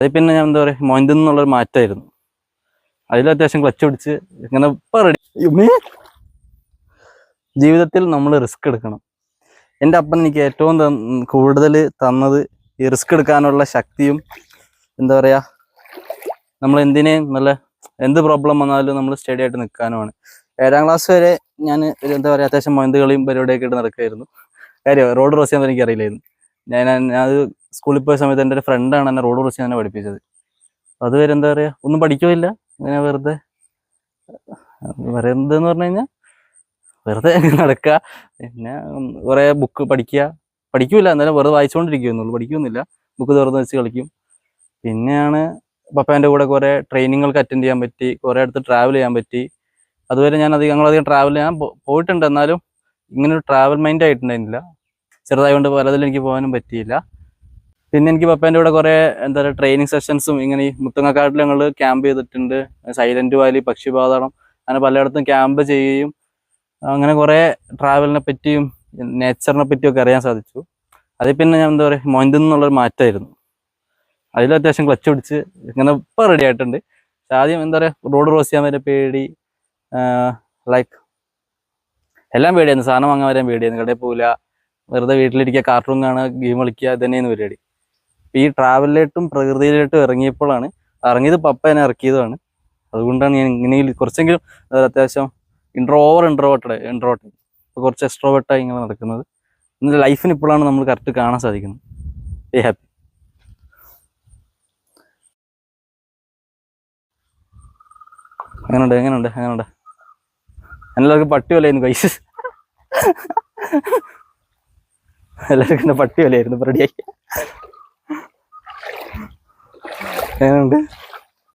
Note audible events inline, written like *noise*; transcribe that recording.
അതിൽ പിന്നെ ഞാൻ എന്താ പറയുക മൊയിന്തിൽ നിന്നുള്ളൊരു മാറ്റമായിരുന്നു അതിൽ അത്യാവശ്യം ക്ലച്ച് പിടിച്ച് ഇങ്ങനെ ഇപ്പം റെഡി ജീവിതത്തിൽ നമ്മൾ റിസ്ക് എടുക്കണം. എന്റെ അപ്പൻ എനിക്ക് ഏറ്റവും കൂടുതൽ തന്നത് ഈ റിസ്ക് എടുക്കാനുള്ള ശക്തിയും എന്താ പറയുക നമ്മൾ എന്തിനേയും നല്ല എന്ത് പ്രോബ്ലം വന്നാലും നമ്മൾ സ്റ്റഡി ആയിട്ട് നിൽക്കാനുമാണ് ഏഴാം ക്ലാസ് വരെ ഞാൻ എന്താ പറയുക അത്യാവശ്യം മൊയന്ത് കളിയും പരിപാടിയൊക്കെ ആയിട്ട് നടക്കുമായിരുന്നു കാര്യം റോഡ് ക്രോസ് ചെയ്യാൻ എനിക്ക് അറിയില്ലായിരുന്നു. ഞാൻ ഞാൻ അത് സ്കൂളിൽ പോയ സമയത്ത് എന്റെ ഒരു ഫ്രണ്ടാണ് എന്നെ റോഡ് കുറിച്ച് എന്നെ പഠിപ്പിച്ചത്. അതുവരെ എന്താ പറയുക ഒന്നും പഠിക്കുമില്ല ഇങ്ങനെ വെറുതെ വേറെ എന്തെന്ന് പറഞ്ഞു വെറുതെ *laughs* നടക്കുക പിന്നെ കുറേ ബുക്ക് പഠിക്കുക പഠിക്കൂല എന്നാലും വെറുതെ വായിച്ചുകൊണ്ടിരിക്കുന്നുള്ളൂ പഠിക്കുന്നില്ല ബുക്ക് തുറന്ന് വെച്ച് കളിക്കും. പിന്നെയാണ് പപ്പാന്റെ കൂടെ കുറേ ട്രെയിനിങ്ങൾക്ക് അറ്റൻഡ് ചെയ്യാൻ പറ്റി. കുറേ അടുത്ത് ട്രാവൽ ചെയ്യാൻ പറ്റി. അതുവരെ ഞാൻ അധികം ഞങ്ങളധികം ട്രാവൽ ചെയ്യാൻ പോയിട്ടുണ്ട്. എന്നാലും ഇങ്ങനൊരു ട്രാവൽ മൈൻഡ് ആയിട്ടുണ്ടായിരുന്നില്ല. ചെറുതായതുകൊണ്ട് പലതിലും എനിക്ക് പോകാനും പറ്റിയില്ല. പിന്നെ എനിക്ക് പപ്പേന്റെ കൂടെ കുറേ എന്താ പറയുക ട്രെയിനിങ് സെഷൻസും ഇങ്ങനെ ഈ മുത്തങ്ങക്കാട്ടിൽ ഞങ്ങൾ ക്യാമ്പ് ചെയ്തിട്ടുണ്ട്. സൈലന്റ് വാലി പക്ഷിപാതാളം അങ്ങനെ പലയിടത്തും ക്യാമ്പ് ചെയ്യുകയും അങ്ങനെ കുറേ ട്രാവലിനെ പറ്റിയും നേച്ചറിനെ പറ്റിയും ഒക്കെ അറിയാൻ സാധിച്ചു. അതിൽ പിന്നെ ഞാൻ എന്താ പറയുക മൊയന്തിൽ നിന്നുള്ളൊരു മാറ്റമായിരുന്നു അതിൽ അത്യാവശ്യം ക്ലച്ച് പിടിച്ച് ഇങ്ങനെ ഇപ്പം റെഡി ആയിട്ടുണ്ട്. ആദ്യം എന്താ പറയുക റോഡ് ക്രോസ് ചെയ്യാൻ വരെ പേടി ലൈക്ക് എല്ലാം പേടിയായിരുന്നു. സാധനം വാങ്ങാൻ വരെ പേടിയായിരുന്നു. കടയിൽ പോകില്ല വെറുതെ വീട്ടിലിരിക്കുക കാർട്ടൂൺ കാണുക ഗെയിം കളിക്കുക ഇതന്നെയായിരുന്നു തന്നെയായിരുന്നു പരിപാടി. ഈ ട്രാവലിലേട്ടും പ്രകൃതിയിലേട്ടും ഇറങ്ങിയപ്പോഴാണ് ഇറങ്ങിയത് പപ്പ എന്നെ ഇറക്കിയതാണ്. അതുകൊണ്ടാണ് ഞാൻ ഇങ്ങനെ കുറച്ചെങ്കിലും അത്യാവശ്യം ഇൻട്രോ ഓവർ ഇൻട്രോട്ടഡ് ഇൻട്രോട്ട് കുറച്ച് എക്സ്ട്രോവേർട്ടായി ഇങ്ങനെ നടക്കുന്നത്. ഇന്ന് ലൈഫിന് ഇപ്പോഴാണ് നമ്മൾ കറക്റ്റ് കാണാൻ സാധിക്കുന്നത്. ഏ ഹാപ്പി എങ്ങനെയുണ്ട് എങ്ങനെയുണ്ട് എങ്ങനെയുണ്ട് എല്ലാവർക്കും പട്ടി വലയായിരുന്നു കൈസ് *laughs* എല്ലാവർക്കും പട്ടി വലയായിരുന്നു റെഡിയാക്കി എങ്ങനെയുണ്ട്